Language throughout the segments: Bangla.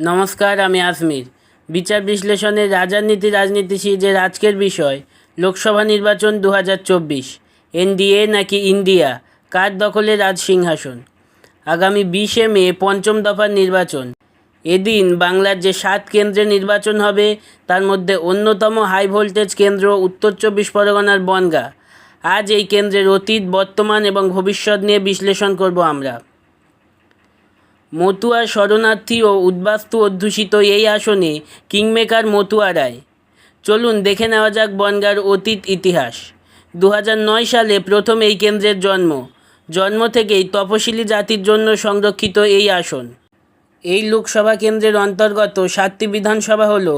নমস্কার, আমি আজমির। বিচার বিশ্লেষণের রাজনীতি রাজনীতি সিরিজের আজকের বিষয়, লোকসভা নির্বাচন দু হাজার চব্বিশ, এনডিএ নাকি ইন্ডিয়া, কার দখলে রাজ সিংহাসন? আগামী বিশে মে পঞ্চম দফার নির্বাচন। এদিন বাংলার যে সাত কেন্দ্রে নির্বাচন হবে, তার মধ্যে অন্যতম হাই ভোল্টেজ কেন্দ্র উত্তর চব্বিশ পরগনার বনগা। আজ এই কেন্দ্রের অতীত, বর্তমান এবং ভবিষ্যৎ নিয়ে বিশ্লেষণ করব আমরা। মতুয়া শরণার্থী ও উদ্বাস্তু অধ্যুষিত এই আসনে কিংমেকার মতুয়া রায়। চলুন দেখে নেওয়া যাক বনগার অতীত ইতিহাস। দু সালে প্রথম এই কেন্দ্রের জন্ম। জন্ম থেকেই তপশিলি জাতির জন্য সংরক্ষিত এই আসন। এই লোকসভা কেন্দ্রের অন্তর্গত সাতটি বিধানসভা হল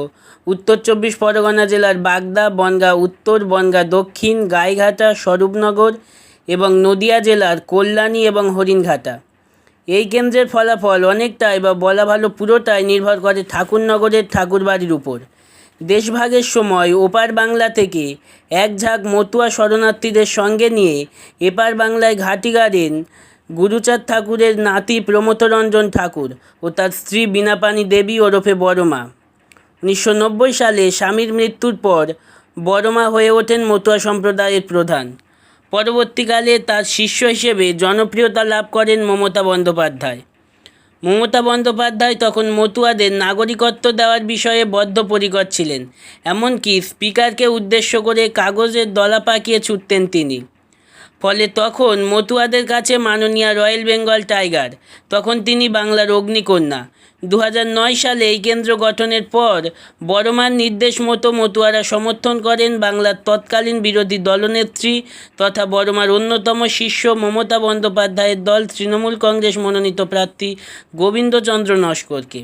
উত্তর চব্বিশ পরগনা জেলার বাগদা, বনগা উত্তর, বনগা দক্ষিণ, গাইঘাটা, স্বরূপনগর এবং নদিয়া জেলার কল্যাণী এবং হরিণঘাটা। এই কেন্দ্রের ফলাফল অনেকটাই বা বলা ভালো পুরোটাই নির্ভর করে ঠাকুরনগরের ঠাকুরবাড়ির উপর। দেশভাগের সময় ওপার বাংলা থেকে এক ঝাঁক মতুয়া শরণার্থীদের সঙ্গে নিয়ে এপার বাংলায় ঘাটি গাড়েন গুরুচাঁদ ঠাকুরের নাতি প্রমথরঞ্জন ঠাকুর ও তার স্ত্রী বীণাপাণি দেবী ওরফে বড়মা। উনিশশো নব্বই সালে স্বামীর মৃত্যুর পর বড়মা হয়ে ওঠেন মতুয়া সম্প্রদায়ের প্রধান। পরবর্তীকালে তার শিষ্য হিসেবে জনপ্রিয়তা লাভ করেন মমতা বন্দ্যোপাধ্যায়। মমতা বন্দ্যোপাধ্যায় তখন মতুয়াদের নাগরিকত্ব দেওয়ার বিষয়ে বদ্ধপরিকর ছিলেন, এমনকি স্পিকারকে উদ্দেশ্য করে কাগজের দলা পাকিয়ে ছুটতেন তিনি। ফলে তখন মতুয়াদের কাছে মাননীয় রয়্যাল বেঙ্গল টাইগার, তখন তিনি বাংলার অগ্নিকন্যা। দু সালে এই কেন্দ্র গঠনের পর বড়মার নির্দেশ মতো মতুয়ারা সমর্থন করেন বাংলার তৎকালীন বিরোধী দলনেত্রী তথা বড়মার অন্যতম শিষ্য মমতা বন্দ্যোপাধ্যায়ের দল তৃণমূল কংগ্রেস মনোনীত প্রার্থী গোবিন্দচন্দ্র নস্করকে।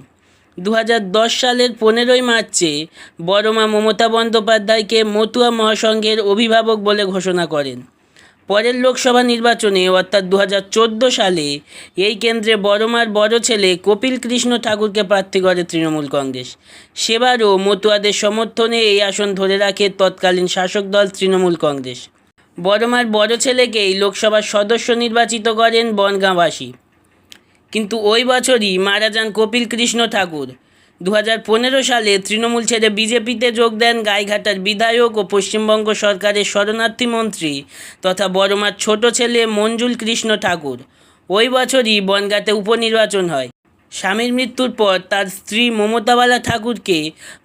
দু হাজার দশ সালের পনেরোই মার্চে বড়মা মমতা বন্দ্যোপাধ্যায়কে মতুয়া মহাসংঘের অভিভাবক বলে ঘোষণা করেন। পরের লোকসভা নির্বাচনে, অর্থাৎ দু হাজার চোদ্দ সালে, এই কেন্দ্রে বড়মার বড় ছেলে কপিল কৃষ্ণ ঠাকুরকে প্রার্থী করে তৃণমূল কংগ্রেস। সেবারও মতুয়াদের সমর্থনে এই আসন ধরে রাখে তৎকালীন শাসক দল তৃণমূল কংগ্রেস। বড়মার বড় ছেলেকেই লোকসভার সদস্য নির্বাচিত করেন বনগাঁবাসী কিন্তু ওই বছরই মারা যান কপিল কৃষ্ণ ঠাকুর। দু সালে তৃণমূল ছেড়ে বিজেপিতে যোগ দেন গাইঘাটার বিধায়ক ও পশ্চিমবঙ্গ সরকারের শরণার্থী মন্ত্রী তথা বড়মার ছোট ছেলে মঞ্জুল কৃষ্ণ ঠাকুর। ওই বছরই বনগাঁতে উপনির্বাচন হয়। স্বামীর মৃত্যুর পর তার স্ত্রী মমতাবালা ঠাকুরকে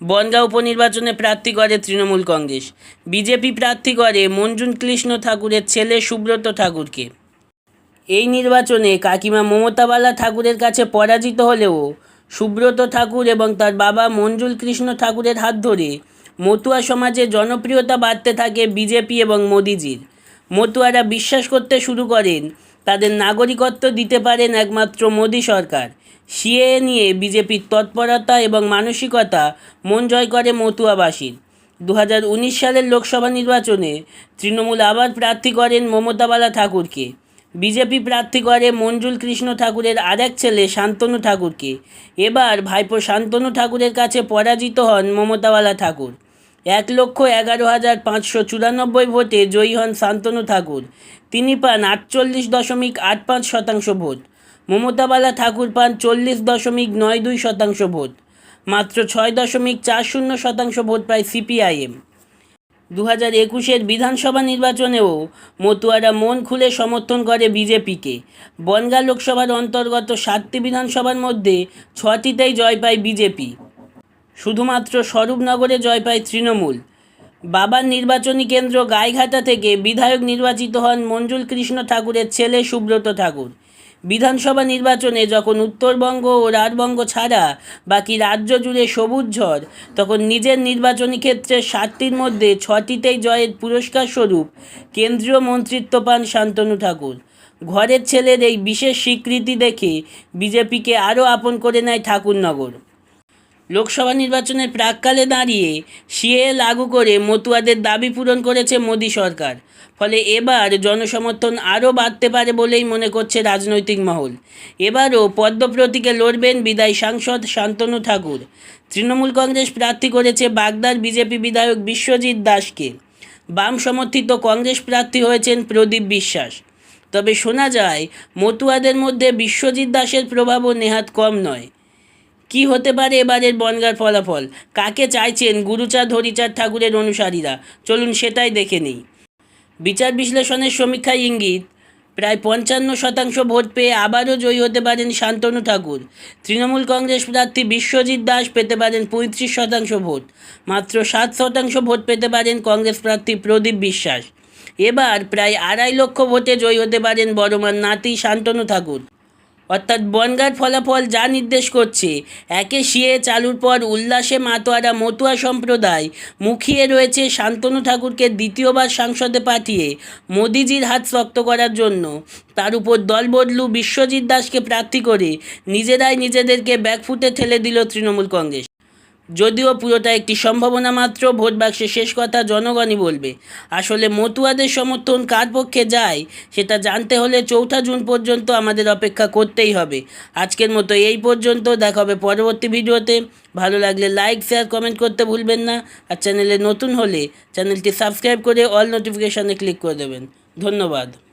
বনগাঁ উপনির্বাচনে প্রার্থী করে তৃণমূল কংগ্রেস। বিজেপি প্রার্থী করে মঞ্জুল কৃষ্ণ ঠাকুরের ছেলে সুব্রত ঠাকুরকে। এই নির্বাচনে কাকিমা মমতাবালা ঠাকুরের কাছে পরাজিত হলেও সুব্রত ঠাকুর এবং তার বাবা মঞ্জুল কৃষ্ণ ঠাকুরের হাত ধরে মতুয়া সমাজে জনপ্রিয়তা বাড়তে থাকে বিজেপি এবং মোদিজির। মতুয়ারা বিশ্বাস করতে শুরু করেন, তাদের নাগরিকত্ব দিতে পারেন একমাত্র মোদী সরকার। সিএ নিয়ে বিজেপির তৎপরতা এবং মানসিকতা মন জয় করে মতুয়াবাসীর। দু হাজার উনিশ সালের লোকসভা নির্বাচনে তৃণমূল আবার প্রার্থী করেন মমতাবালা ঠাকুরকে। বিজেপি প্রার্থী করে মঞ্জুল কৃষ্ণ ঠাকুরের আরেক ছেলে শান্তনু ঠাকুরকে। এবার ভাইপো শান্তনু ঠাকুরের কাছে পরাজিত হন মমতাওয়ালা ঠাকুর। এক লক্ষ এগারো হাজার পাঁচশো চুরানব্বই ভোটে জয়ী হন শান্তনু ঠাকুর। তিনি পান আটচল্লিশ দশমিক আট পাঁচ শতাংশ ভোট। মমতাবালা ঠাকুর পান চল্লিশ দশমিক নয় দুই শতাংশ ভোট। মাত্র ছয় দশমিক চার শূন্য শতাংশ ভোট পায় সিপিআইএম। দু হাজার একুশের বিধানসভা নির্বাচনেও মতুয়ারা মন খুলে সমর্থন করে বিজেপিকে। বনগাঁ লোকসভার অন্তর্গত সাতটি বিধানসভার মধ্যে ছটিতেই জয় পায় বিজেপি। শুধুমাত্র স্বরূপনগরে জয় পায় তৃণমূল। বাবার নির্বাচনী কেন্দ্র গাইঘাটা থেকে বিধায়ক নির্বাচিত হন মঞ্জুল কৃষ্ণ ঠাকুরের ছেলে সুব্রত ঠাকুর। বিধানসভা নির্বাচনে যখন উত্তরবঙ্গ ও রাজবঙ্গ ছাড়া বাকি রাজ্য জুড়ে সবুজ ঝড়, তখন নিজের নির্বাচনী ক্ষেত্রে সাতটির মধ্যে ছটিতেই জয়ের পুরস্কার স্বরূপ কেন্দ্রীয় মন্ত্রিত্ব পান শান্তনু ঠাকুর। ঘরের ছেলের এই বিশেষ স্বীকৃতি দেখে বিজেপিকে আরও আপন করে নেয় ঠাকুরনগর। লোকসভা নির্বাচনের প্রাককালে দাঁড়িয়ে সিএ লাগু করে মতুয়াদের দাবি পূরণ করেছে মোদী সরকার। ফলে এবার জনসমর্থন আরও বাড়তে পারে বলেই মনে করছে রাজনৈতিক মহল। এবারও পদ্ম প্রতীকে লড়বেন বিদায়ী সাংসদ শান্তনু ঠাকুর। তৃণমূল কংগ্রেস প্রার্থী করেছে বাগদার বিজেপি বিধায়ক বিশ্বজিৎ দাসকে। বাম সমর্থিত কংগ্রেস প্রার্থী হয়েছেন প্রদীপ বিশ্বাস। তবে শোনা যায়, মতুয়াদের মধ্যে বিশ্বজিৎ দাসের প্রভাবও নেহাত কম নয়। কি হতে পারে এবারের বনগার ফলাফল? কাকে চাইছেন গুরুচাঁদ, হরিচাঁদ ঠাকুরের অনুসারীরা? চলুন সেটাই দেখে নিই। বিচার বিশ্লেষণের সমীক্ষায় ইঙ্গিত, প্রায় পঞ্চান্ন শতাংশ ভোট পেয়ে আবারও জয়ী হতে পারেন শান্তনু ঠাকুর। তৃণমূল কংগ্রেস প্রার্থী বিশ্বজিৎ দাস পেতে পারেন পঁয়ত্রিশ শতাংশ ভোট। মাত্র সাত শতাংশ ভোট পেতে পারেন কংগ্রেস প্রার্থী প্রদীপ বিশ্বাস। এবার প্রায় আড়াই লক্ষ ভোটে জয়ী হতে পারেন বড়মার নাতি শান্তনু ঠাকুর। অর্থাৎ বনগার ফলাফল যা নির্দেশ করছে, একে শিয়ে চালুর পর উল্লাসে মাতোয়ারা মতুয়া সম্প্রদায়। মুখিয়ে রয়েছে শান্তনু ঠাকুরকে দ্বিতীয়বার সংসদে পাঠিয়ে মোদিজির হাত শক্ত করার জন্য। তার উপর দলবদলু বিশ্বজিৎ দাসকে প্রার্থী করে নিজেরাই নিজেদেরকে ব্যাকফুটে ঠেলে দিল তৃণমূল কংগ্রেস। যদিও পুরোটা একটি সম্ভাবনা মাত্র, ভোট বাক্সে শেষ কথা জনগণই বলবে। আসলে মতুয়াদের সমর্থন কার পক্ষে যায়, সেটা জানতে হলে চৌঠা জুন পর্যন্ত আমাদের অপেক্ষা করতেই হবে। আজকের মতো এই পর্যন্ত, দেখা হবে পরবর্তী ভিডিওতে। ভালো লাগলে লাইক শেয়ার কমেন্ট করতে ভুলবেন না। আর চ্যানেলে নতুন হলে চ্যানেলটি সাবস্ক্রাইব করে অল নোটিফিকেশানে ক্লিক করে দেবেন। ধন্যবাদ।